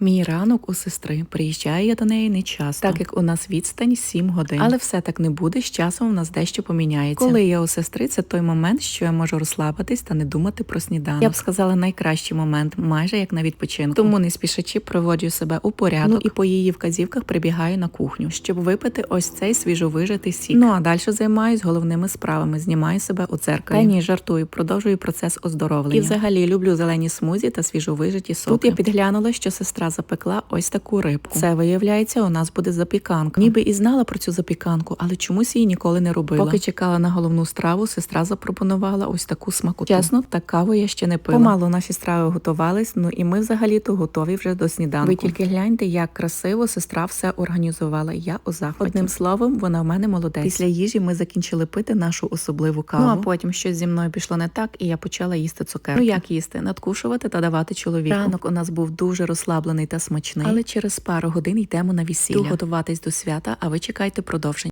Мій ранок у сестри приїжджаю я до неї не часто, так як у нас відстань 7 годин. Але все так не буде. З часом у нас дещо поміняється. Коли я у сестри, це той момент, що я можу розслабитись та не думати про сніданок. Я б сказала, найкращий момент, майже як на відпочинку. Тому не спішачи проводжу себе у порядок ну, і по її вказівках прибігаю на кухню, щоб випити ось цей свіжовижитий сік. Ну а далі займаюсь головними справами. Знімаю себе у церкві. Та ні, жартую, продовжую процес оздоровлення. І взагалі люблю зелені смузі та свіжовижиті соки. Тут я підглянула, що сестра запекла ось таку рибку. Це виявляється, у нас буде запіканка. Ніби і знала про цю запіканку, але чомусь її ніколи не робила. Поки чекала на головну страву, сестра запропонувала ось таку смакоту. Чесно, так каву я ще не пила. Помалу наші страви готувались. Ну і ми взагалі-то готові вже до сніданку. Ви тільки гляньте, як красиво сестра все організувала. Я у захваті. Одним словом, вона в мене молодець. Після їжі ми закінчили пити нашу особливу каву. Ну а потім щось зі мною пішло не так, і я почала їсти цукерки. Ну як їсти? Надкушувати та давати чоловіку. Ранок у нас був дуже розслаблений та смачний, але через пару годин йдемо на весілля. Готуватись до свята, а ви чекайте продовження.